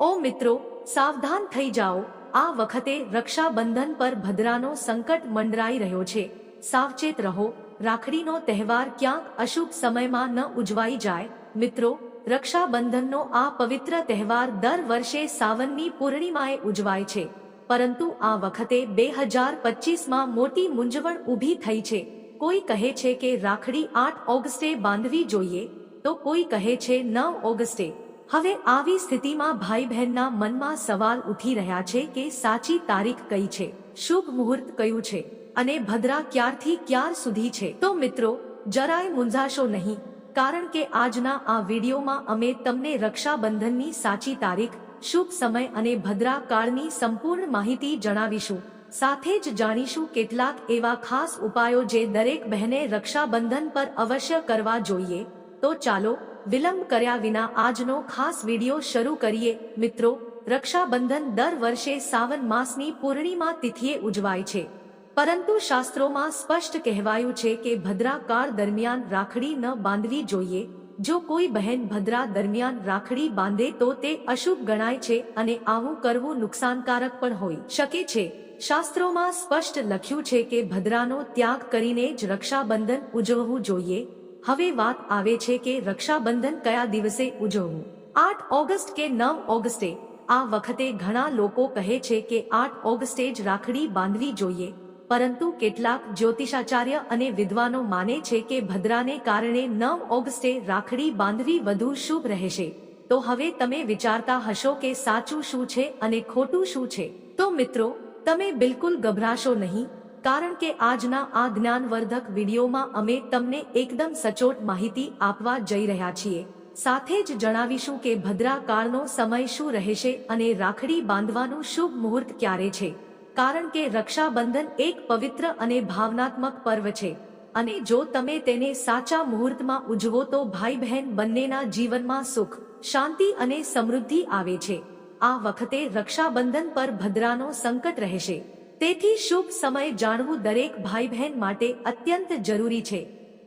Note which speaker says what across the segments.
Speaker 1: ઓ મિત્રો, સાવધાન થઈ જાઓ. આ વખતે રક્ષાબંધન પર ભદ્રાનો સંકટ મંડરાઈ રહ્યો છે. સાવચેત રહો. રાખડીનો તહેવાર ક્યાંક અશુભ સમયમાં ન ઉજવાઈ જાય. મિત્રો, રક્ષાબંધનનો આ પવિત્ર તહેવાર દર વર્ષે સાવનની પૂર્ણિમાએ ઉજવાય છે. પરંતુ આ વખતે બે હજાર પચીસમાં મોટી મૂંઝવણ ઊભી થઈ છે. કોઈ કહે છે કે રાખડી આઠ ઓગસ્ટે બાંધવી જોઈએ, તો કોઈ કહે છે નવ ઓગસ્ટે. હવે આવી સ્થિતિમાં ભાઈ બહેનના મનમાં સવાલ ઉઠી રહ્યા છે કે સાચી તારીખ કઈ છે? શુભ મુહૂર્ત કયું છે? અને ભદ્રા ક્યારથી ક્યાર સુધી છે? તો મિત્રો, જરાય મૂંઝાશો નહીં, કારણ કે આજના આ વિડીયોમાં અમે તમને રક્ષાબંધનની સાચી તારીખ, શુભ સમય અને ભદ્રા કાળની સંપૂર્ણ માહિતી જણાવીશું. સાથે જ જાણીશું કેટલાક એવા ખાસ ઉપાયો જે દરેક બહેને રક્ષાબંધન પર અવશ્ય કરવા જોઈએ. તો ચાલો વિલંબ કર્યા વિના આજનો ખાસ વીડિયો શરૂ કરીએ. મિત્રો, રક્ષાબંધન દર વર્ષે સાવન માસની પૂર્ણિમા તિથિએ ઉજવાય છે. પરંતુ શાસ્ત્રોમાં સ્પષ્ટ કહેવાયું છે કે ભદ્રાકાળ દરમિયાન રાખડી ન બાંધવી જોઈએ. જો કોઈ બહેન ભદ્રા દરમિયાન રાખડી બાંધે તો તે અશુભ ગણાય છે અને આવું કરવું નુકસાનકારક પણ હોઈ શકે છે. શાસ્ત્રોમાં સ્પષ્ટ લખ્યું છે કે ભદ્રાનો ત્યાગ કરીને જ રક્ષાબંધન ઉજવવું જોઈએ. હવે વાત આવે છે કે રક્ષાબંધન કયા દિવસે ઉજવવું? આઠ ઓગસ્ટ કે નવ ઓગસ્ટે? આ વખતે ઘણા લોકો કહે છે કે આઠ ઓગસ્ટે જ રાખડી બાંધવી જોઈએ. પરંતુ કેટલાક જ્યોતિષાચાર્ય અને વિદ્વાનો માને છે કે ભદ્રાને કારણે નવ ઓગસ્ટે રાખડી બાંધવી વધુ શુભ રહેશે. તો હવે તમે વિચારતા હશો કે સાચું શું છે અને ખોટું શું છે? તો મિત્રો, તમે બિલકુલ ગભરાશો નહીં. કારણ કે આજના આ જ્ઞાનવર્ધક વિડીયોમાં અમે તમને એકદમ સચોટ માહિતી આપવા જઈ રહ્યા છીએ. સાથે જ જણાવીશું કે ભદ્રાકાળનો સમય શું રહેશે અને રાખડી બાંધવાનું શુભ મુહૂર્ત ક્યારે છે. કારણ કે રક્ષાબંધન એક પવિત્ર અને ભાવનાત્મક પર્વ છે. અને જો તમે તેને સાચા મુહૂર્તમાં ઉજવો તો ભાઈ બહેન બંનેના જીવનમાં સુખ, શાંતિ અને સમૃદ્ધિ આવે છે. આ વખતે રક્ષાબંધન પર ભદ્રાનો સંકટ રહેશે. તેથી શુભ સમય જાણવું દરેક ભાઈ બહેન માટે અત્યંત જરૂરી છે.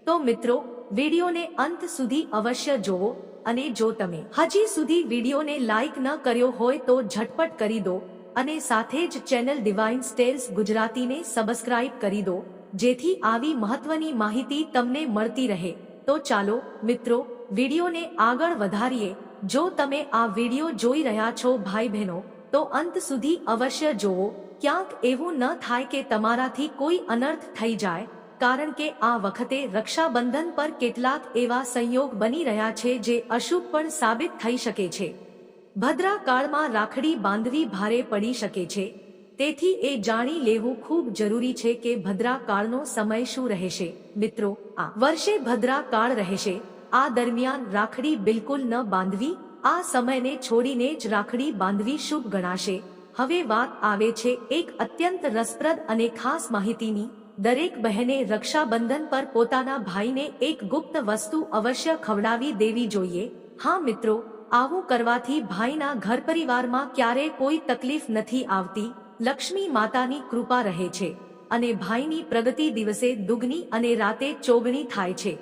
Speaker 1: તો મિત્રો, વિડીયોને અંત સુધી અવશ્ય જોવો અને જો તમે હજી સુધી વિડીયોને લાઈક ન કર્યો હોય તો ઝટપટ કરી દો અને સાથે જ ચેનલ ડિવાઇન સ્ટેલ્સ ગુજરાતીને સબસ્ક્રાઇબ કરી દો, જેથી આવી મહત્વની માહિતી તમને મળતી રહે. તો ચાલો, મિત્રો, વિડીયોને આગળ વધારીએ. જો તમે આ વીડિયો જોઈ રહ્યા છો ભાઈ બહેનો તો અંત સુધી અવશ્ય જોવો ક્યાંક એવું ન થાય કે તમારાથી કોઈ અનર્થ થઈ જાય, કારણ કે આ વખતે રક્ષાબંધન પર કેટલાક એવા સંયોગ બની રહ્યા છે જે અશુભ પણ સાબિત થઈ શકે છે. ભદ્રા કાળમાં રાખડી બાંધવી ભારે પડી શકે છે. તેથી એ જાણી લેવું ખૂબ જરૂરી છે કે ભદ્રા કાળનો સમય શું રહેશે. મિત્રો, આ વર્ષે ભદ્રા કાળ રહેશે. આ દરમિયાન રાખડી બિલકુલ ન બાંધવી, આ સમયને છોડીને જ રાખડી બાંધવી શુભ ગણાશે. હવે વાત આવે છે એક અત્યંત રસપ્રદ અને ખાસ માહિતીની. દરેક બહેને રક્ષાબંધન પર પોતાના ભાઈને એક ગુપ્ત વસ્તુ અવશ્ય ખવડાવી દેવી જોઈએ. હા મિત્રો, આવું કરવાથી ભાઈના ઘર પરિવારમાં ક્યારે કોઈ તકલીફ નથી આવતી. લક્ષ્મી માતાની કૃપા રહે છે અને ભાઈની પ્રગતિ દિવસે દુગની અને રાતે ચોગણી થાય છે.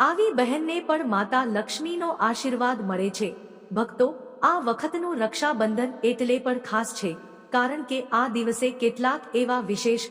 Speaker 1: આવી બહેનને પણ માતા લક્ષ્મીનો આશીર્વાદ મળે છે. ભક્તો આ વખતનું રક્ષાબંધન એટલે પણ ખાસ છે, કારણ કે આ દિવસે કેટલાક એવા વિશેષ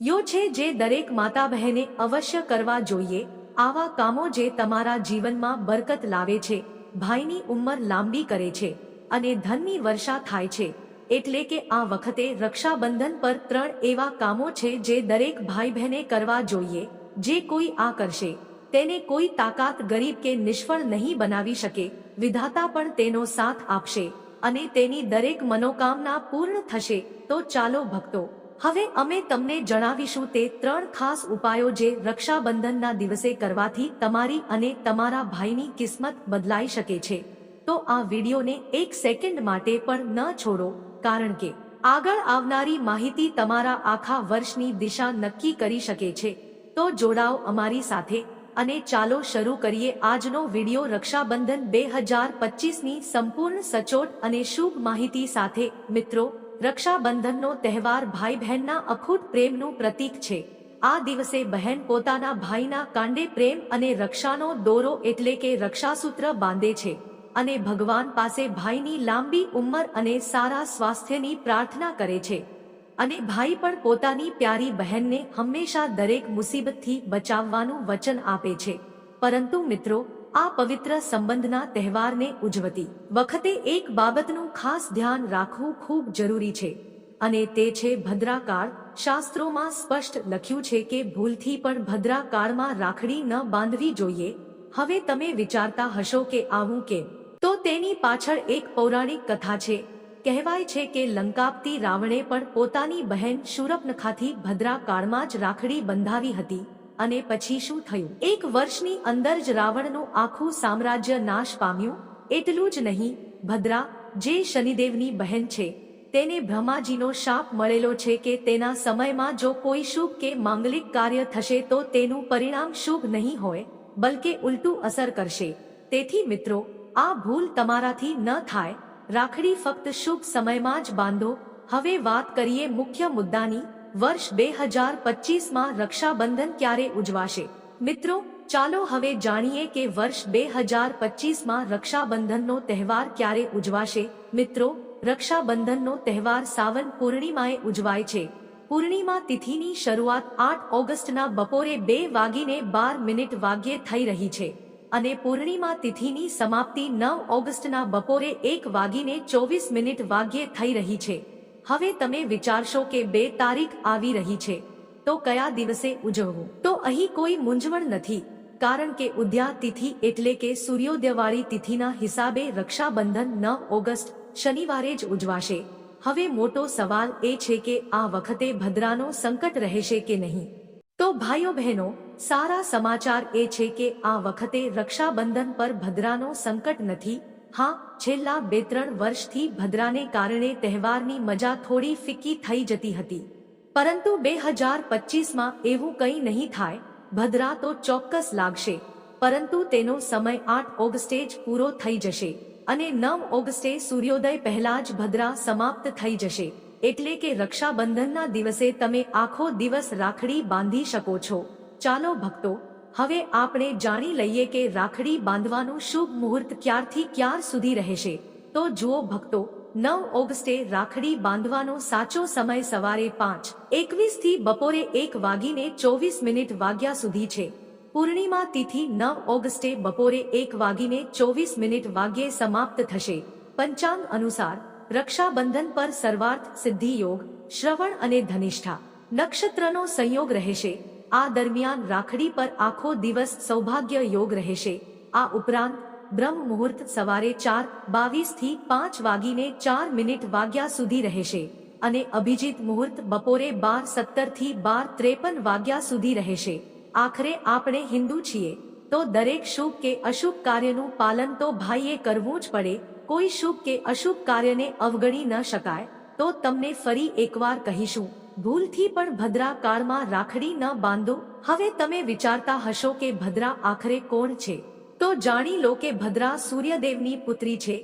Speaker 1: યો છે જે દરેક માતા બહેને અવશ્ય કરવા જોઈએ, આવા કામો જે તમારા જીવનમાં બરકત લાવે છે, ભાઈની ઉંમર લાંબી કરે છે અને ધનની વર્ષા થાય છે, એટલે કે આ વખતે રક્ષાબંધન પર ત્રણ એવા કામો છે જે દરેક ભાઈ બહેને કરવા જોઈએ, જે કોઈ આ કરશે. તેને કોઈ તાકાત ગરીબ કે નિષ્ફળ નહીં બનાવી શકે. વિધાતા પણ તેનો સાથ આપશે અને તેની દરેક મનોકામના પૂર્ણ થશે. તો ચાલો ભક્તો, હવે અમે તમને જણાવીશું તે ત્રણ ખાસ ઉપાયો જે રક્ષાબંધનના દિવસે કરવાથી તમારી અને તમારા ભાઈની કિસ્મત બદલાઈ શકે છે. તો આ વિડીયોને એક સેકન્ડ માટે પણ ન છોડો, કારણ કે આગળ આવનારી માહિતી તમારા આખા વર્ષની દિશા નક્કી કરી શકે છે. તો જોડાઓ અમારી સાથે. અને ચાલો શરૂ કરીએ આજનો વિડિયો રક્ષાબંધન બે હજાર પચીસની સંપૂર્ણ સચોટ અને શુભ માહિતી સાથે. મિત્રો, રક્ષાબંધનનો તહેવાર ભાઈ બહેનના અખૂટ પ્રેમનું પ્રતીક છે. આ દિવસે બહેન પોતાના ભાઈના કાંડે પ્રેમ અને રક્ષાનો દોરો એટલે કે રક્ષાસૂત્ર બાંધે છે અને ભગવાન પાસે ભાઈની લાંબી ઉંમર અને સારા સ્વાસ્થ્યની પ્રાર્થના કરે છે. અને ભાઈ પણ પોતાની પ્યારી બહેનને હંમેશા દરેક મુસીબતથી બચાવવાનું વચન આપે છે. પરંતુ મિત્રો, આ પવિત્ર સંબંધના તહેવારને ઉજવતી વખતે એક બાબતનું ખાસ ધ્યાન રાખવું ખૂબ જરૂરી છે. અને તે છે ભદ્રાકાળ શાસ્ત્રોમાં સ્પષ્ટ લખ્યું છે કે ભૂલથી પણ ભદ્રાકાળમાં રાખડી ન બાંધવી જોઈએ. હવે તમે વિચારતા હશો કે આવું કેમ? તો તેની પાછળ એક પૌરાણિક કથા છે. કહેવાય છે કે લંકાપતી રાવણે પણ પોતાની બહેન શૂરપનખાથી ભદ્રા કાળમાં જ રાખડી બંધાવી હતી અને પછી શું થયું? એક વર્ષની અંદર જ રાવણનું આખું સામ્રાજ્ય નાશ પામ્યું. એટલું જ નહીં, ભદ્રા, જે શનિદેવની બહેન છે, તેને બ્રહ્માજીનો શાપ મળેલો છે કે તેના સમયમાં જો કોઈ શુભ કે માંગલિક કાર્ય થશે તો તેનું પરિણામ શુભ નહીં હોય, બલકે ઉલટું અસર કરશે. તેથી મિત્રો, આ ભૂલ તમારાથી ન થાય. રાખડી ફક્ત શુભ સમયમાં જ બાંધો. હવે વાત કરીએ મુખ્ય મુદ્દાની. વર્ષ બે હજાર પચીસમાં રક્ષાબંધન ક્યારે ઉજવાશે? મિત્રો, ચાલો હવે જાણીએ કે વર્ષ બે હજાર પચીસમાં રક્ષાબંધનનો તહેવાર ક્યારે ઉજવાશે? મિત્રો, રક્ષાબંધનનો તહેવાર સાવન પૂર્ણિમાએ ઉજવાય છે. પૂર્ણિમા તિથિની શરૂઆત આઠ ઓગસ્ટના બપોરે બે વાગીને બાર મિનિટ વાગ્યે થઈ રહી છે. અને પૂર્ણિમા તિથિની સમાપ્તિ નવ ઓગસ્ટના બપોરે એક વાગીને ચોવીસ મિનિટ વાગ્યે થઈ રહી છે. હવે તમે વિચારશો કે બે તારીખ આવી રહી છે. તો કયા દિવસે ઉજવવું? તો અહીં કોઈ મૂંઝવણ નથી, કારણ કે ઉદ્યા તિથિ એટલે કે સૂર્યોદયવાળી તિથિના હિસાબે રક્ષાબંધન નવ ઓગસ્ટ, શનિવારે જ ઉજવાશે. હવે મોટો સવાલ એ છે કે આ વખતે ભદ્રાનો સંકટ રહેશે કે નહીં? ભાઈઓ બહેનો સારા સમાચાર એ છે કે આ વખતે રક્ષાબંધન પર ભદ્રાનો સંકટ નથી. હા, છેલ્લા બે ત્રણ વર્ષથી ભદ્રાને કારણે તહેવારની મજા થોડી ફિક્કી થઈ જતી હતી. પરંતુ બે હજાર પચીસમાં એવું કંઈ નહીં થાય. ભદ્રા તો ચોક્કસ લાગશે. પરંતુ તેનો સમય આઠ ઓગસ્ટે જ પૂરો થઈ જશે. અને નવ ઓગસ્ટે સૂર્યોદય પહેલા જ ભદ્રા સમાપ્ત થઈ જશે. એટલે કે રક્ષાબંધનના દિવસે તમે આખો દિવસ રાખડી બાંધી શકો છો. ચાલો ભક્તો, હવે આપણે જાણી લઈએ કે રાખડી બાંધવાનું શુભ મુહૂર્ત ક્યારથી ક્યાર સુધી રહેશે. તો જુઓ ભક્તો, નવ ઓગસ્ટે રાખડી બાંધવાનો સાચો સમય સવારે પાંચ, એકવીસથી બપોરે એક વાગીને ચોવીસ મિનિટ વાગ્યા સુધી છે. પૂર્ણિમા તિથિ નવ ઓગસ્ટે બપોરે એક વાગીને ચોવીસ મિનિટ વાગ્યે સમાપ્ત થશે. પંચાંગ અનુસાર રક્ષાબંધન પર સર્વાર્થ, સિદ્ધિ, યોગ, શ્રવણ અને ધનિષ્ઠા નક્ષત્રનો સંયોગ રહેશે. આ દરમિયાન રાખડી પર આખો દિવસ સૌભાગ્ય યોગ રહેશે. આ ઉપરાંત, બ્રહ્મ મુહૂર્ત સવારે ચાર, બાવીસથી પાંચ વાગીને ચાર મિનિટ વાગ્યા સુધી રહેશે અને અભિજીત મુહૂર્ત બપોરે બાર, સત્તરથી બાર, ત્રેપન વાગ્યા સુધી રહેશે. આખરે આપણે હિન્દુ છીએ, તો દરેક શુભ કે અશુભ કાર્યનું પાલન તો ભાઈએ કરવું જ પડે કોઈ શુભ કે અશુભ કાર્યને અવગણી ન શકાય, તો તમને ફરી એકવાર કહીશું, ભૂલથી પણ ભદ્રા કાળમાં રાખડી ન બાંધો. હવે તમે વિચારતા હશો કે ભદ્રા આખરે કોણ છે? તો જાણી લો કે ભદ્રા સૂર્યદેવની પુત્રી છે.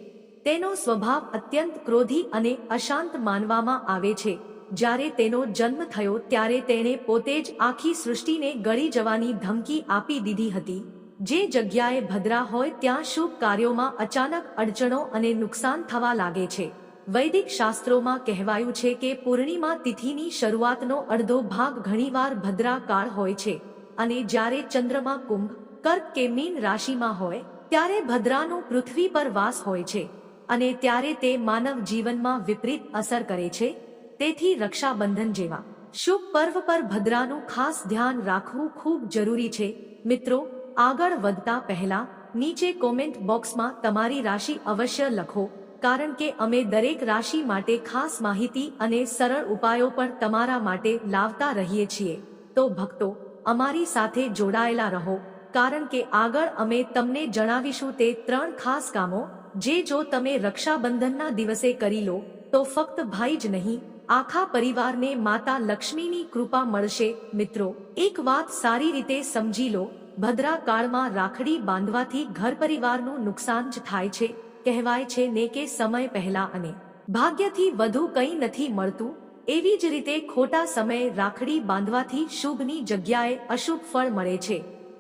Speaker 1: તેનો સ્વભાવ અત્યંત ક્રોધી અને અશાંત માનવામાં આવે છે. જ્યારે તેનો જન્મ થયો ત્યારે તેણે પોતે જ આખી સૃષ્ટિને ગળી જવાની ધમકી આપી દીધી હતી. જે જગ્યાએ ભદ્રા હોય ત્યાં શુભ કાર્યોમાં અચાનક અડચણો અને નુકસાન થવા લાગે છે. વૈદિક શાસ્ત્રોમાં કહેવાયું છે કે પૂર્ણિમા તિથિની શરૂઆતનો અડધો ભાગ ઘણીવાર ભદ્રા કાળ હોય છે અને જ્યારે ચંદ્રમા કુંભ, કર્ક કે મીન રાશિમાં હોય, ત્યારે ભદ્રાનો પૃથ્વી પર વાસ હોય છે અને ત્યારે તે માનવ જીવનમાં વિપરીત અસર કરે છે. તેથી રક્ષાબંધન જેવા શુભ પર્વ પર ભદ્રાનું ખાસ ધ્યાન રાખવું ખૂબ જરૂરી છે. મિત્રો આગળ વધતા પહેલા નીચે કોમેન્ટ બોક્સમાં તમારી રાશિ અવશ્ય લખો, કારણ કે અમે દરેક રાશિ માટે ખાસ માહિતી અને સરળ ઉપાયો પણ તમારા માટે લાવતા રહીએ છીએ. તો ભક્તો, અમારી સાથે જોડાયેલા રહો, કારણ કે આગળ અમે તમને જણાવીશું તે ત્રણ ખાસ કામો, જે જો તમે રક્ષાબંધનના દિવસે કરી લો, તો ફક્ત ભાઈ જ નહીં, આખા પરિવારને માતા લક્ષ્મીની કૃપા મળશે. મિત્રો, એક વાત સારી રીતે સમજી લો ભદ્રા કાળમાં રાખડી બાંધવાથી ઘર પરિવારનું નુકસાન જ થાય છે. કહેવાય છે ને કે સમય પહેલા અને ભાગ્યથી વધુ કંઈ નથી મળતું. એવી જ રીતે ખોટા સમયે રાખડી બાંધવાથી શુભની જગ્યાએ અશુભ ફળ મળે છે.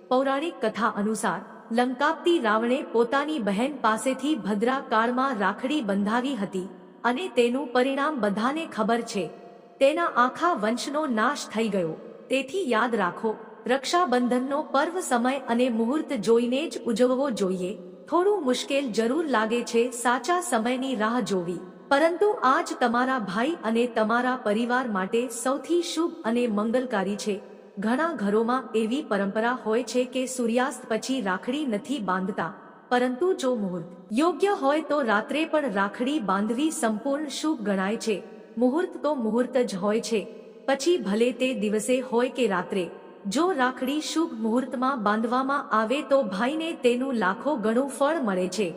Speaker 1: પૌરાણિક કથા અનુસાર, લંકાપતી રાવણે પોતાની બહેન પાસેથી ભદ્રા કાળમાં રાખડી બંધાવી હતી અને તેનું પરિણામ બધાને ખબર છે. તેના આખા વંશનો નાશ થઈ ગયો. તેથી યાદ રાખો રક્ષાબંધનનો પર્વ સમય અને મુહૂર્ત જોઈને જ ઉજવવો જોઈએ. થોડું મુશ્કેલ જરૂર લાગે છે સાચા સમયની રાહ જોવી. પરંતુ આજ તમારા ભાઈ અને તમારા પરિવાર માટે સૌથી શુભ અને મંગલકારી છે. ઘણા ઘરોમાં એવી પરંપરા હોય છે કે સૂર્યાસ્ત પછી રાખડી નથી બાંધતા. પરંતુ જો મુહૂર્ત યોગ્ય હોય તો રાત્રે પણ રાખડી બાંધવી સંપૂર્ણ શુભ ગણાય છે. મુહૂર્ત તો મુહૂર્ત જ હોય છે. પછી ભલે તે દિવસે હોય કે રાત્રે. જો રાખડી શુભ મુહૂર્તમાં બાંધવામાં આવે તો ભાઈને તેનું લાખો ગણું ફળ મળે છે.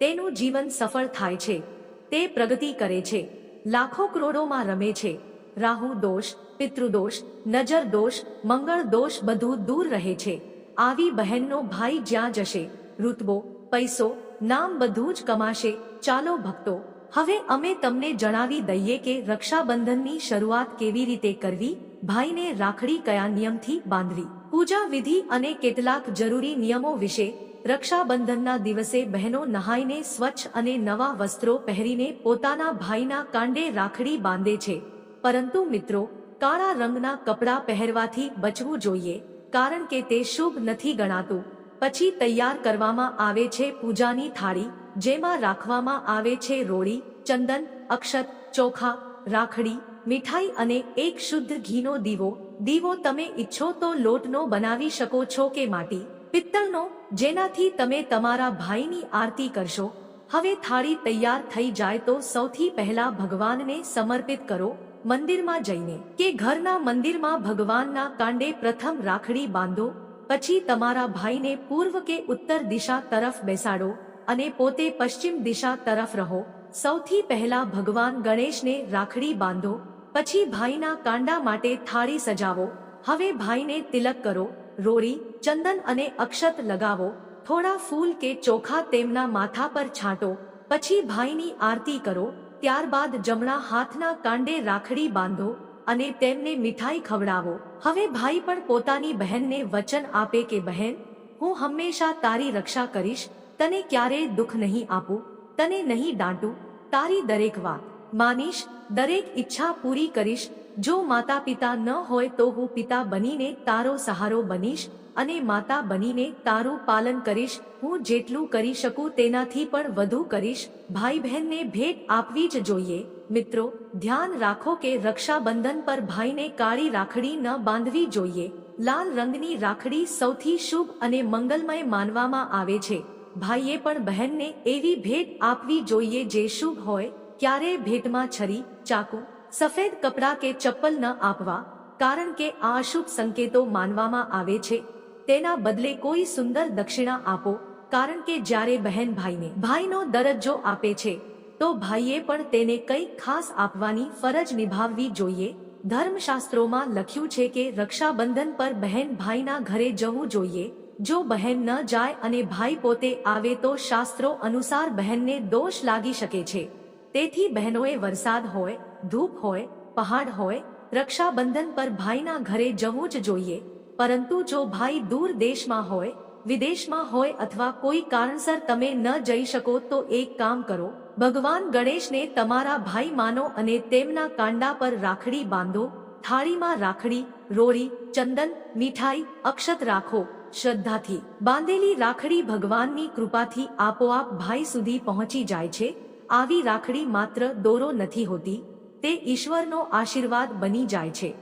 Speaker 1: તેનું જીવન સફળ થાય છે. તે પ્રગતિ કરે છે. લાખો કરોડોમાં રમે છે. રાહુ દોષ પિતૃદોષ નજર દોષ, મંગળ દોષ બધું દૂર રહે છે. આવી બહેનનો ભાઈ જ્યાં જશે, રૂતબો, પૈસો, નામ બધું જ કમાશે, ચાલો ભક્તો, હવે અમે તમને જણાવી દઈએ કે રક્ષાબંધનની શરૂઆત કેવી રીતે કરવી? ભાઈને રાખડી કયા નિયમથી બાંધવી? પૂજા વિધિ અને કેટલાક જરૂરી નિયમો વિશે રક્ષાબંધનના દિવસે બહેનો નહાઈને સ્વચ્છ અને નવા વસ્ત્રો પહેરીને પોતાના ભાઈના કાંડે રાખડી બાંધે છે. પરંતુ મિત્રો, કાળા રંગના કપડાં પહેરવાથી બચવું જોઈએ, કારણ કે તે શુભ નથી ગણાતું. પછી તૈયાર કરવામાં આવે છે પૂજાની થાળી, જેમાં રાખવામાં આવે છે રોળી, ચંદન, અક્ષત, ચોખા, રાખડી મીઠાઈ અને એક શુદ્ધ ઘીનો દીવો. દીવો તમે ઈચ્છો તો લોટનો બનાવી શકો છો કે માટી. પિત્તળનો, જેનાથી તમે તમારા ભાઈની આરતી કરશો. હવે થાળી તૈયાર થઈ જાય તો સૌથી પહેલા ભગવાનને સમર્પિત કરો મંદિરમાં જઈને. કે ઘરના મંદિરમાં ભગવાનના કાંડે પ્રથમ રાખડી બાંધો. પછી તમારા ભાઈને પૂર્વ કે ઉત્તર દિશા તરફ બેસાડો અને પોતે પશ્ચિમ દિશા તરફ રહો. સૌથી પહેલા ભગવાન ગણેશને રાખડી બાંધો. પછી ભાઈના કાંડા માટે થાળી સજાવો. હવે ભાઈને તિલક કરો, રોરી, ચંદન અને અક્ષત લગાવો. થોડા ફૂલ કે ચોખા તેમના માથા પર છાંટો. પછી ભાઈની આરતી કરો, ત્યારબાદ જમણા હાથના કાંડે રાખડી બાંધો અને તેમને મીઠાઈ ખવડાવો. હવે ભાઈ પણ પોતાની બહેનને વચન આપે કે, બહેન, હું હંમેશા તારી રક્ષા કરીશ, તને ક્યારેય દુઃખ નહીં આપું, તને નહીં દાંટું, તારી દરેક વાત. માનીશ, દરેક ઈચ્છા પૂરી કરીશ, જો માતા પિતા ન હોય તો હું પિતા બનીને તારો સહારો બનીશ અને માતા બનીને તારું પાલન કરીશ, હું જેટલું કરી શકું તેનાથી પણ વધુ કરીશ ભાઈ બહેનને ભેટ આપવી જ જોઈએ. મિત્રો, ધ્યાન રાખો કે રક્ષાબંધન પર ભાઈને કાળી રાખડી ન બાંધવી જોઈએ. લાલ રંગની રાખડી સૌથી શુભ અને મંગલમય માનવામાં આવે છે. ભાઈએ પણ બહેનને એવી ભેટ આપવી જોઈએ જે શુભ હોય. ક્યારેય ભેટમાં છરી, ચાકુ, સફેદ કપડાં કે ચપ્પલ ન આપવા? કારણ કે આ અશુભ સંકેતો માનવામાં આવે છે. તેના બદલે કોઈ સુંદર દક્ષિણા આપો. કારણ કે જ્યારે બહેન ભાઈને, ભાઈનો દરજ્જો આપે છે, તો ભાઈએ પણ તેને કંઈક ખાસ આપવાની ફરજ નિભાવવી જોઈએ. ધર્મશાસ્ત્રોમાં લખ્યું છે કે રક્ષાબંધન પર બહેન ભાઈના ઘરે જવું જોઈએ. જો બહેન ન જાય અને ભાઈ પોતે આવે તો શાસ્ત્રો અનુસાર બહેનને દોષ લાગી શકે છે. તેથી બહેનોએ વરસાદ હોય, ધૂપ હોય, પહાડ હોય, રક્ષાબંધન પર ભાઈના ઘરે જવું જ જોઈએ. પરંતુ જો ભાઈ દૂર દેશમાં હોય, વિદેશમાં હોય અથવા કોઈ કારણસર તમે ન જઈ શકો તો એક કામ કરો. ભગવાન ગણેશને તમારા ભાઈ માનો અને તેમના કાંડા પર રાખડી બાંધો. થાળીમાં રાખડી, રોળી, ચંદન, મીઠાઈ, અક્ષત રાખો. શ્રદ્ધાથી. બાંધેલી રાખડી ભગવાનની કૃપાથી આપોઆપ ભાઈ સુધી પહોંચી જાય છે. આવી રાખડી માત્ર દોરો નથી હોતી, તે ઈશ્વરનો આશીર્વાદ બની જાય છે.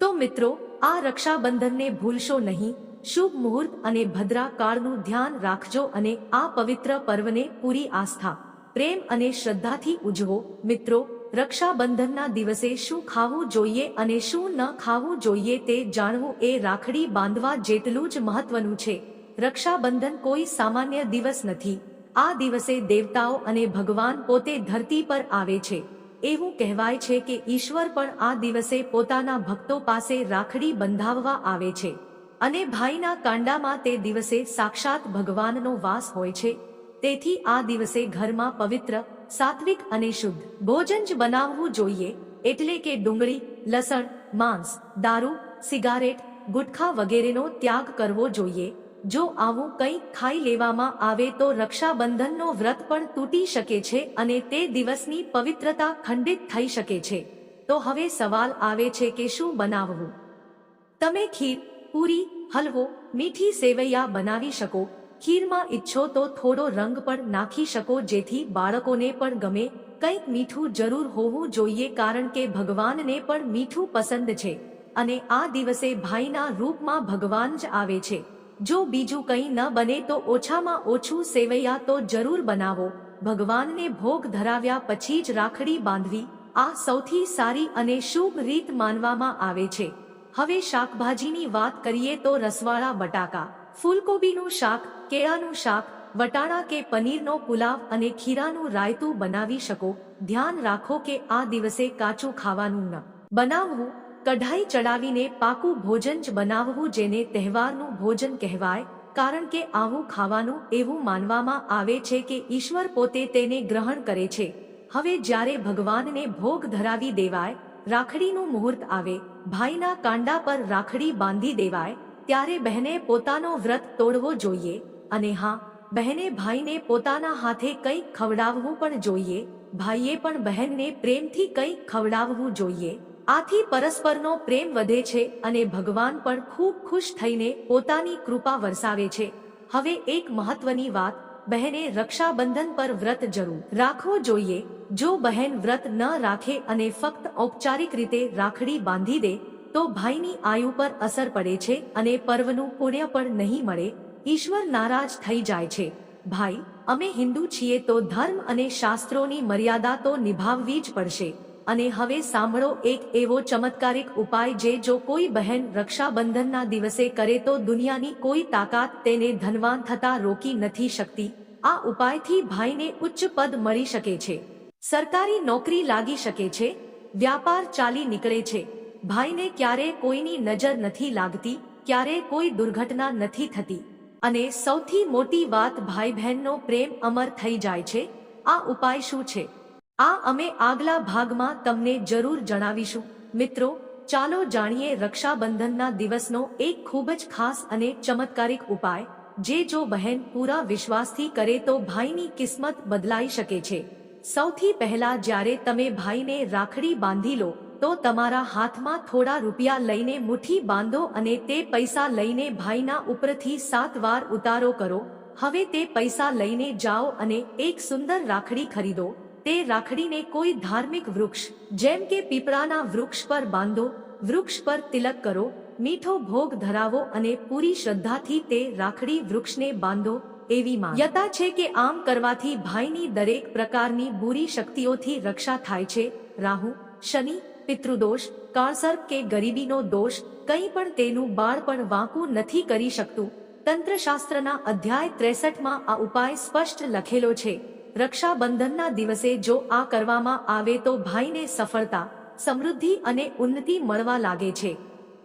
Speaker 1: તો મિત્રો, આ રક્ષાબંધનને ભૂલશો નહીં, શુભ મુહૂર્ત અને ભદ્રા કાળનું ધ્યાન રાખજો અને આ પવિત્ર પર્વને પૂરી આસ્થા, પ્રેમ અને શ્રદ્ધાથી ઉજવો. મિત્રો, રક્ષાબંધનના દિવસે શું ખાવું જોઈએ અને શું ન ખાવું જોઈએ તે જાણવું એ રાખડી બાંધવા જેટલું જ મહત્વનું છે. રક્ષાબંધન કોઈ સામાન્ય દિવસ નથી. આ દિવસે દેવતાઓ અને ભગવાન પોતે ધરતી પર આવે છે. એવું કહેવાય છે કે ઈશ્વર પણ આ દિવસે પોતાના ભક્તો પાસે રાખડી બંધાવવા આવે છે. અને ભાઈના કાંડામાં તે દિવસે સાક્ષાત ભગવાનનો વાસ હોય છે. તેથી આ દિવસે ઘરમાં પવિત્ર, સાત્વિક અને શુદ્ધ ભોજન જ બનાવવું જોઈએ, એટલે કે ડુંગળી, લસણ, માંસ, દારૂ, સિગારેટ, ગુટખા વગેરેનો ત્યાગ કરવો જોઈએ. જો આવું કંઈક ખાઈ લેવામાં આવે તો રક્ષાબંધનનો વ્રત પણ તૂટી શકે છે અને તે દિવસની પવિત્રતા ખંડિત થઈ શકે છે. તો હવે સવાલ આવે છે કે શું બનાવવું? તમે ખીર, પૂરી, હલવો, મીઠી સેવૈયા બનાવી શકો. ખીરમાં ઈચ્છો તો થોડો રંગ પણ નાખી શકો જેથી બાળકોને પણ ગમે. કંઈક મીઠું જરૂર હોવું જોઈએ કારણ કે ભગવાનને પણ મીઠું પસંદ છે. અને આ દિવસે ભાઈના રૂપમાં ભગવાન જ આવે છે. જો બીજું કંઈ ન બને તો ઓછામાં ઓછું સેવૈયા તો જરૂર બનાવો. ભગવાનને ભોગ ધરાવ્યા પછી જ રાખડી બાંધવી આ સૌથી સારી અને શુભ રીત માનવામાં આવે છે. હવે શાકભાજીની વાત કરીએ તો રસવાળા બટાકા, ફૂલકોબીનું શાક, કેળાનું શાક, વટાણા કે પનીરનો પુલાવ અને ખીરાનું રાયતું બનાવી શકો. ધ્યાન રાખો કે આ દિવસે કાચું ખાવાનું ન બનાવવું કઢાઈ ચડાવીને પાકું ભોજન જ બનાવવું જેને તહેવારનું ભોજન કહેવાય, કારણ કે આવું ખાવાનું એવું માનવામાં આવે છે કે ઈશ્વર પોતે તેને ગ્રહણ કરે છે. હવે જ્યારે ભગવાનને ભોગ ધરાવી દેવાય, રાખડીનું મુહૂર્ત આવે, ભાઈના કાંડા પર રાખડી બાંધી દેવાય, ત્યારે બહેને પોતાનો વ્રત તોડવો જોઈએ. અને હા, બહેને ભાઈને પોતાના હાથે કંઈક ખવડાવવું પણ જોઈએ, ભાઈએ પણ બહેનને પ્રેમથી કંઈક ખવડાવવું જોઈએ. આથી પરસ્પરનો પ્રેમ વધે છે અને ભગવાન પણ ખૂબ ખુશ થઈને પોતાની કૃપા વરસાવે છે. હવે એક મહત્વની વાત, બહેને રક્ષાબંધન પર વ્રત જરૂર રાખવો જોઈએ. જો બહેન વ્રત ન રાખે અને ફક્ત ઔપચારિક રીતે રાખડી બાંધી દે, તો ભાઈની આયુ પર અસર પડે છે અને પર્વનું પુણ્ય પણ નહીં મળે. ઈશ્વર નારાજ થઈ જાય છે. ભાઈ, અમે હિન્દુ છીએ તો ધર્મ અને શાસ્ત્રોની મર્યાદા તો નિભાવવી જ પડશે. અને હવે સાંભળો એક એવો ચમત્કારિક ઉપાય જે જો કોઈ બહેન રક્ષાબંધનના દિવસે કરે તો દુનિયાની કોઈ તાકાત તેને ધનવાન થતા રોકી નથી શકતી. આ ઉપાયથી ભાઈને ઉચ્ચ પદ મળી શકે છે. સરકારી નોકરી લાગી શકે છે. વ્યાપાર ચાલી નીકળે છે. ભાઈને ક્યારે કોઈની નજર નથી લાગતી, ક્યારે કોઈ દુર્ઘટના નથી થતી. અને સૌથી મોટી વાત ભાઈ બહેનનો પ્રેમ અમર થઈ જાય છે. આ ઉપાય શું છે? આ અમે આગલા ભાગમાં તમને જરૂર જણાવીશું. મિત્રો, ચાલો જાણીએ રક્ષાબંધનના દિવસનો એક ખૂબ જ ખાસ અને ચમત્કારિક ઉપાય, જે જો બહેન પૂરા વિશ્વાસથી કરે તો ભાઈની કિસ્મત બદલાઈ શકે છે. સૌથી પહેલા જ્યારે તમે ભાઈને રાખડી બાંધી લો, તો તમારા હાથમાં થોડા રૂપિયા લઈને મુઠ્ઠી બાંધો અને તે પૈસા લઈને ભાઈના ઉપરથી સાત વાર ઉતારો કરો. હવે તે પૈસા લઈને જાઓ અને એક સુંદર રાખડી ખરીદો. તે રાખડીને કોઈ ધાર્મિક વૃક્ષ, જેમ કે પીપળાના વૃક્ષ પર બાંધો, વૃક્ષ પર તિલક કરો, મીઠો ભોગ ધરાવો અને પૂરી શ્રદ્ધાથી તે રાખડી વૃક્ષને બાંધો, એવી માન્યતા છે કે આમ કરવાથી ભાઈની દરેક પ્રકારની બુરી શક્તિઓથી રક્ષા થાય છે, રાહુ, શનિ, પિતૃદોષ, કાળસર્પ કે ગરીબીનો દોષ, કંઈ પણ તેનું બાળપણ વાંકું નથી કરી શકતું. તંત્રશાસ્ત્રના અધ્યાય ત્રેસઠમાં આ ઉપાય સ્પષ્ટ લખેલો છે. રક્ષાબંધનના દિવસે જો આ કરવામાં આવે તો ભાઈને સફળતા, સમૃદ્ધિ અને ઉન્નતિ મળવા લાગે છે.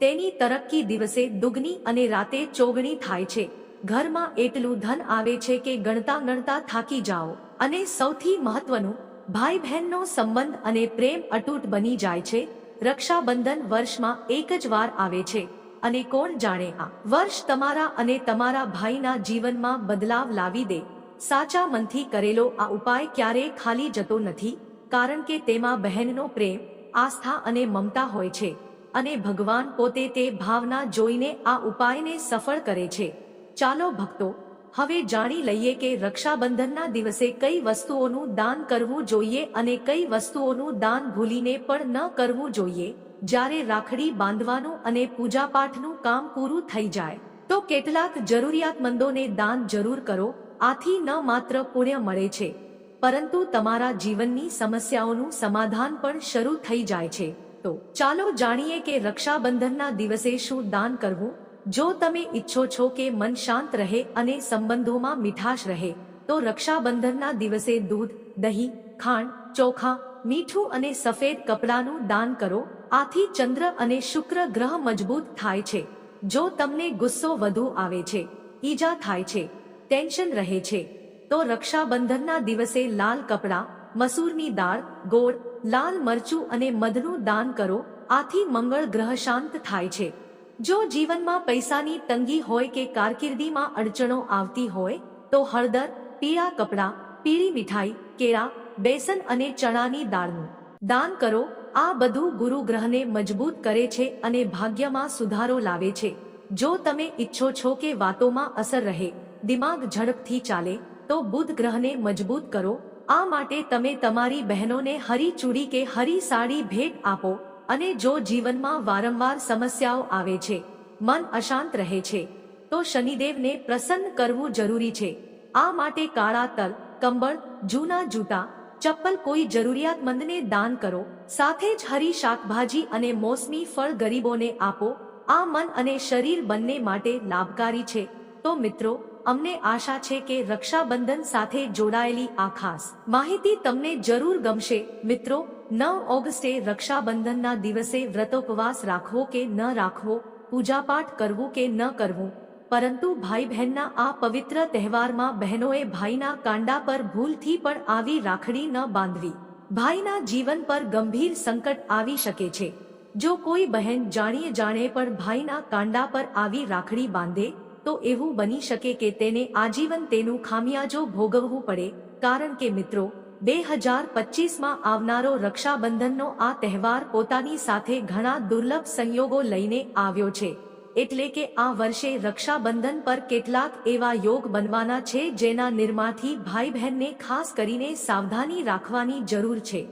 Speaker 1: તેની તરક્કી દિવસે દુગની અને રાતે ચોગણી થાય છે. ઘરમાં એટલું ધન આવે છે કે ગણતા ગણતા થાકી જાઓ. અને સૌથી મહત્વનું ભાઈ બહેનનો સંબંધ અને પ્રેમ અટૂટ બની જાય છે. રક્ષાબંધન વર્ષમાં એક જ વાર આવે છે. અને કોણ જાણે આ વર્ષ તમારા અને તમારા ભાઈના જીવનમાં બદલાવ લાવી દે. સાચા મનથી કરેલો આ ઉપાય ક્યારેય ખાલી જતો નથી, કારણ કે તેમાં બહેનનો પ્રેમ, આસ્થા અને મમતા હોય છે, અને ભગવાન પોતે તે ભાવના જોઈને આ ઉપાયને સફળ કરે છે. ચાલો ભક્તો, હવે જાણી લઈએ કે રક્ષાબંધનના દિવસે કઈ વસ્તુઓનું દાન કરવું જોઈએ અને કઈ વસ્તુઓનું દાન ભૂલીને પણ ન કરવું જોઈએ. જ્યારે રાખડી બાંધવાનું અને પૂજાપાઠનું કામ પૂરું થઈ જાય, તો કેટલાક જરૂરિયાતમંદોને દાન જરૂર કરો આથી ન માત્ર પુણ્ય મળે છે, પરંતુ તમારા જીવનની સમસ્યાઓનું સમાધાન પણ શરૂ થઈ જાય છે. તો ચાલો જાણીએ કે રક્ષાબંધનના દિવસે શું દાન કરવું? જો તમે ઈચ્છો છો કે મન શાંત રહે અને સંબંધોમાં મીઠાશ રહે, તો રક્ષાબંધનના દિવસે દૂધ, દહીં, ખાંડ, ચોખા, મીઠું અને સફેદ કપડાનું દાન કરો. આથી ચંદ્ર અને શુક્ર ગ્રહ મજબૂત થાય છે. જો તમને ગુસ્સો વધુ આવે છે, ઈજા થાય છે. ટેન્શન રહે છે. તો રક્ષાબંધનના દિવસે લાલ કપડાં, મસૂરની દાળ, ગોળ, લાલ મરચું અને મધનું દાન કરો. આથી મંગળ ગ્રહ શાંત થાય છે. જો જીવનમાં પૈસાની તંગી હોય કે કારકિર્દીમાં અડચણો આવતી હોય, તો હળદર, પીળા કપડાં, પીળી મીઠાઈ, કેળા, બેસન અને ચણાની દાળનું દાન કરો. આ બધું ગુરુ ગ્રહને મજબૂત કરે છે અને ભાગ્યમાં સુધારો લાવે છે. જો તમે ઈચ્છો છો કે વાતોમાં અસર રહે દિમાગ ઝડપથી ચાલે, તો બુધ ગ્રહને મજબૂત કરો. આ માટે તમે તમારી બહેનોને હરી ચૂડી કે હરી સાડી ભેટ આપો અને જો જીવનમાં વારંવાર સમસ્યાઓ આવે છે, મન અશાંત રહે છે, તો શનિદેવને પ્રસન્ન કરવું જરૂરી છે. આ માટે કાળા તલ, કંબળ, જૂના જૂતા, ચપ્પલ કોઈ જરૂરિયાતમંદને દાન કરો. સાથે જ હરી શાકભાજી અને મોસમી ફળ ગરીબોને આપો. આ મન અને શરીર બંને માટે લાભકારી છે. તો મિત્રો અમને આશા છે કે રક્ષાબંધન સાથે જોડાયેલી આ ખાસ માહિતી તમને જરૂર ગમશે. મિત્રો, નવ ઓગસ્ટે રક્ષાબંધનના દિવસે વ્રતોપવાસ રાખવો કે ન રાખવો, પૂજાપાઠ કરવું કે ન કરવું? પરંતુ ભાઈ બહેનના આ પવિત્ર તહેવારમાં બહેનોએ ભાઈના કાંડા પર ભૂલથી પણ આવી રાખડી ન બાંધવી. ભાઈના જીવન પર ગંભીર સંકટ આવી શકે છે. જો કોઈ બહેન જાણીએ જાણે પણ ભાઈના કાંડા પર આવી રાખડી બાંધે તો એવું બની શકે કે તેને આજીવન તેનું ખામિયાજો ભોગવવું પડે, કારણ કે મિત્રો બે હજાર પચીસમાં આવનારો રક્ષાબંધનનો આ તહેવાર પોતાની સાથે ઘણા દુર્લભ સંયોગો લઈને આવ્યો છે, એટલે કે આ વર્ષે રક્ષાબંધન પર કેટલાક એવા યોગ બનવાના છે જેના નિર્માણથી ભાઈ બહેનને ખાસ કરીને સાવધાની રાખવાની જરૂર છે.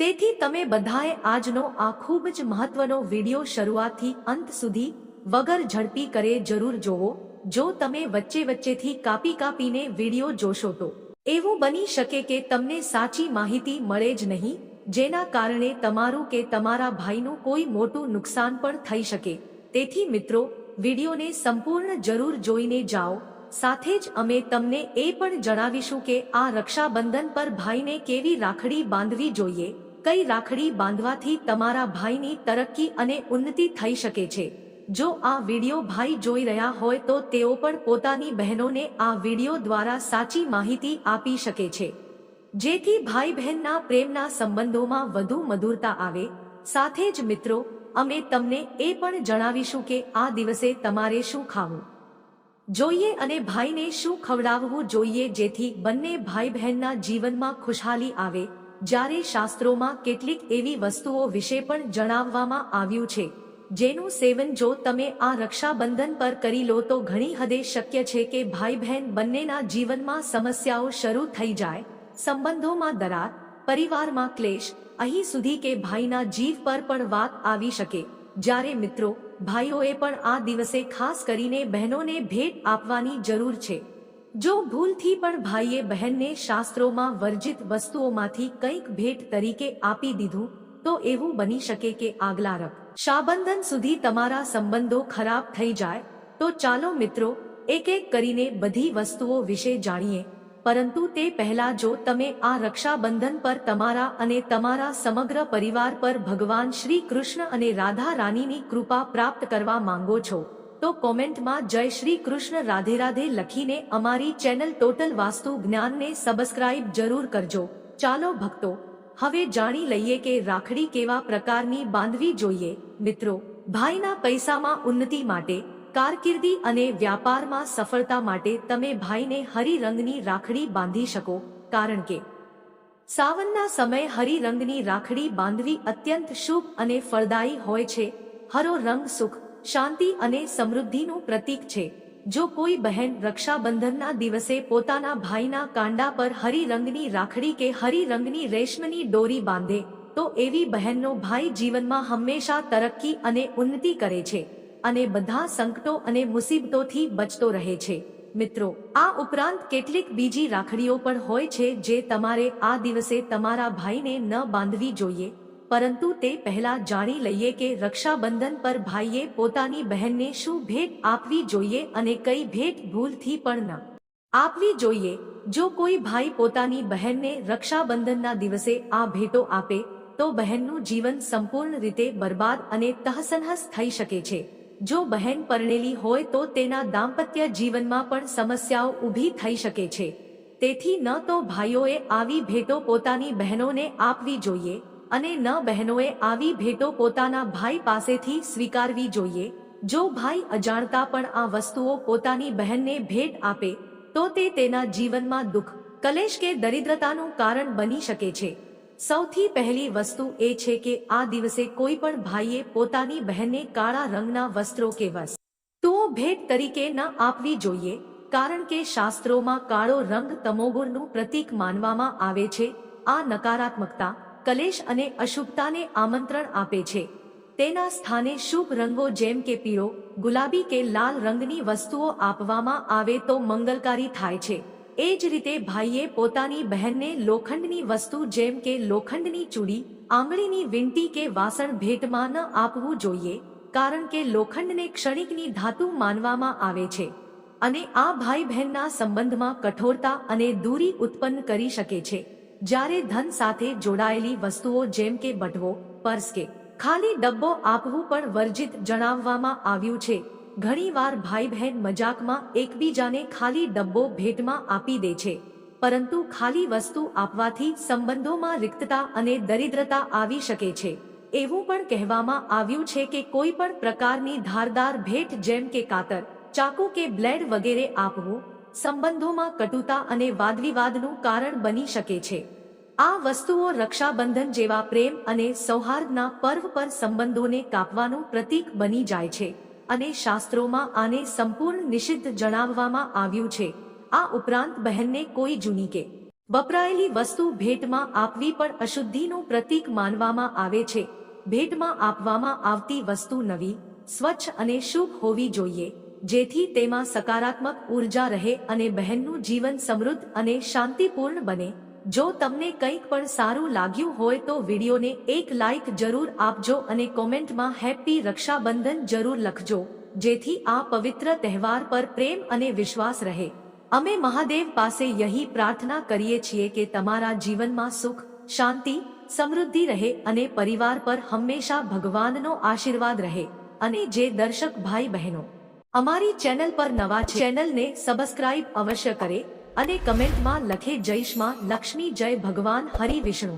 Speaker 1: તેથી તમે બધાએ આજનો આ ખૂબ જ મહત્વનો વિડિયો શરૂઆતથી અંત સુધી વગર ઝડપી કરે જરૂર જોવો. જો તમે વચ્ચે વચ્ચેથી કાપી કાપીને વિડિયો જોશો તો એવું બની શકે કે તમને સાચી માહિતી મળે જ નહીં, જેના કારણે તમારું કે તમારા ભાઈનું કોઈ મોટું નુકસાન પણ થઈ શકે. તેથી મિત્રો, વિડિયોને સંપૂર્ણ જરૂર જોઈને જાઓ. સાથે જ અમે તમને એ પણ જણાવીશું કે આ રક્ષાબંધન પર ભાઈને કેવી રાખડી બાંધવી જોઈએ, કઈ રાખડી બાંધવાથી તમારા ભાઈની તરક્કી અને ઉન્નતિ થઈ શકે છે. જો આ વિડિયો ભાઈ જોઈ રહ્યા હોય તો તેઓ પણ પોતાની બહેનોને આ વિડિયો દ્વારા સાચી માહિતી આપી શકે છે. જેથી ભાઈ બહેનના પ્રેમના સંબંધોમાં વધુ મધુરતા આવે. સાથે જ મિત્રો, અમે તમને એ પણ જણાવીશું કે આ દિવસે તમારે શું ખાવું. જોઈએ અને ભાઈને શું ખવડાવવું જોઈએ જેથી બંને ભાઈ બહેનના જીવનમાં ખુશહાલી આવે. જ્યારે શાસ્ત્રોમાં કેટલીક એવી વસ્તુઓ વિશે પણ જણાવવામાં આવ્યું છે. જેનું સેવન જો તમે આ રક્ષાબંધન પર કરી લો તો ઘણી હદે શક્ય છે કે ભાઈ બહેન બંનેના જીવનમાં સમસ્યાઓ શરૂ થઈ જાય. સંબંધોમાં દરાર, પરિવારમાં ક્લેશ, અહીં સુધી કે ભાઈના જીવ પર પણ વાત આવી શકે. જ્યારે મિત્રો, ભાઈઓએ પણ આ દિવસે ખાસ કરીને બહેનોને ભેટ આપવાની જરૂર છે. જો ભૂલથી પણ ભાઈએ બહેનને શાસ્ત્રોમાં વર્જિત વસ્તુઓમાંથી કંઈક ભેટ તરીકે આપી દીધું, તો એવું બની શકે કે આગલા રક્ષાબંધન સુધી તમારા સંબંધો ખરાબ થઈ જાય, તો ચાલો મિત્રો એક એક કરીને બધી વસ્તુઓ વિશે જાણીએ. પરંતુ તે પહેલા જો તમે આ રક્ષાબંધન પર તમારા અને તમારા સમગ્ર પરિવાર પર ભગવાન શ્રી કૃષ્ણ અને રાધા રાણીની કૃપા પ્રાપ્ત કરવા માંગો છો, તો કોમેન્ટમાં જય શ્રી કૃષ્ણ રાધે રાધે લખીને અમારી ચેનલ ટોટલ વાસ્તુ જ્ઞાનને સબસ્ક્રાઇબ જરૂર કરજો. ચાલો ભક્તો હવે જાણી લઈએ કે રાખડી કેવા પ્રકારની બાંધવી જોઈએ. મિત્રો, ભાઈના પૈસામાં ઉન્નતિ માટે, કારકિર્દી અને વ્યાપારમાં સફળતા માટે તમે ભાઈને હરી રંગની રાખડી બાંધી શકો. કારણ કે, સાવનના સમય હરી રંગની રાખડી બાંધવી અત્યંત શુભ અને ફળદાયી હોય છે. હરો રંગ સુખ, શાંતિ અને સમૃદ્ધિનું પ્રતીક છે. જો કોઈ બહેન રક્ષાબંધનના દિવસે પોતાના ભાઈના કાંડા પર હરી રંગની રાખડી કે હરી રંગની રેશમની દોરી બાંધે, તો એવી બહેનનો ભાઈ જીવનમાં હંમેશા તરક્કી અને ઉન્નતિ કરે છે અને બધા સંકટો અને મુસીબતોથી બચતો રહે છે. મિત્રો, આ ઉપરાંત કેટલીક બીજી રાખડીઓ પણ હોય છે જે તમારે આ દિવસે તમારા ભાઈને ન બાંધવી જોઈએ. પરંતુ તે પહેલા જાણી લઈએ કે રક્ષાબંધન પર ભાઈએ પોતાની બહેનને શું ભેટ આપવી જોઈએ અને કઈ ભેટ ભૂલથી પણ ન આપવી જોઈએ. જો કોઈ ભાઈ પોતાની બહેનને રક્ષાબંધનના દિવસે આ ભેટો આપે, તો બહેનનું જીવન સંપૂર્ણ રીતે બરબાદ અને તહસનહસ થઈ શકે છે. જો બહેન પરણેલી હોય તો તેના દાંપત્ય જીવનમાં પણ સમસ્યાઓ ઊભી થઈ શકે છે. તેથી ન તો ભાઈઓએ આવી ભેટો પોતાની બહેનોને આપવી જોઈએ. અને ન બહેનોએ આવી ભેટો પોતાના ભાઈ પાસેથી સ્વીકારવી જોઈએ. જો ભાઈ અજાણતા પણ આ વસ્તુઓ પોતાની બહેનને ભેટ આપે, તો તે તેના જીવનમાં દુઃખ, કલેશ કે દરિદ્રતાનું કારણ બની શકે છે. સૌથી પહેલી વસ્તુ એ છે કે આ દિવસે કોઈ પણ ભાઈએ પોતાની બહેનને કાળા રંગના વસ્ત્રો કે વસ્તુઓ ભેટ તરીકે ન આપવી જોઈએ, કારણ કે શાસ્ત્રોમાં કાળો રંગ તમોગુણનું પ્રતીક માનવામાં આવે છે. આ નકારાત્મકતા કલેશ અને અશુભતાને આમંત્રણ આપે છે. તેના સ્થાને શુભ રંગો જેમ કે પીળો, ગુલાબી કે લાલ રંગની વસ્તુઓ આપવામાં આવે તો મંગલકારી થાય છે. એ જ રીતે ભાઈએ પોતાની બહેનને લોખંડની વસ્તુ જેમ કે લોખંડની ચૂડી, આંગળીની વિંટી કે વાસણ ભેટમાં ન આપવું જોઈએ, કારણ કે લોખંડને ક્ષણિકની ધાતુ માનવામાં આવે છે. અને આ ભાઈ બહેનના સંબંધમાં કઠોરતા અને દૂરી ઉત્પન્ન કરી શકે છે. જ્યારે ધન સાથે જોડાયેલી વસ્તુઓ જેમ કે બટવો પર્સ કે ખાલી ડબ્બો આપવું પણ વર્જિત જણાવવામાં આવ્યું છે. ઘણીવાર ભાઈ બહેન મજાકમાં એકબીજાને ખાલી ડબ્બો ભેટમાં આપી દે છે. પરંતુ ખાલી વસ્તુ આપવાથી સંબંધોમાં રિક્તતા અને દરિદ્રતા આવી શકે છે. એવું પણ કહેવામાં આવ્યું છે કે કોઈ પણ પ્રકારની ધારદાર ભેટ જેમ કે કાતર, ચાકુ કે બ્લેડ વગેરે આપવું સંબંધોમાં કટુતા અને વાદવિવાદનું કારણ બની શકે છે. આ વસ્તુઓ રક્ષાબંધન જેવા પ્રેમ અને સૌહાર્દના પર્વ પર સંબંધોને કાપવાનું પ્રતીક બની જાય છે અને શાસ્ત્રોમાં આને સંપૂર્ણ નિષિદ્ધ જણાવવામાં આવ્યું છે. આ ઉપરાંત બહેનને કોઈ જૂની કે વપરાયેલી વસ્તુ ભેટમાં આપવી પણ અશુદ્ધિનું પ્રતીક માનવામાં આવે છે. ભેટમાં આપવામાં આવતી વસ્તુ નવી, સ્વચ્છ અને શુભ હોવી જોઈએ. જેથી તેમાં સકારાત્મક ઊર્જા રહે અને બહેનનું જીવન સમૃદ્ધ અને શાંતિપૂર્ણ બને. જો તમને કંઈક પણ સારું લાગ્યું હોય તો વિડીયોને એક લાઇક જરૂર આપજો અને કોમેન્ટમાં હેપી રક્ષાબંધન જરૂર લખજો, જેથી આ પવિત્ર તહેવાર પર પ્રેમ અને વિશ્વાસ રહે. અમે મહાદેવ પાસે યહી પ્રાર્થના કરીએ છીએ કે તમારા જીવનમાં સુખ, શાંતિ, સમૃદ્ધિ રહે અને પરિવાર પર હંમેશા ભગવાનનો આશીર્વાદ રહે. અને જે દર્શક ભાઈ બહેનો અમારી ચેનલ પર નવા ચેનલને સબસ્ક્રાઇબ અવશ્ય કરે અને કમેન્ટમાં લખે જયશમાં લક્ષ્મી જય ભગવાન હરિ વિષ્ણુ.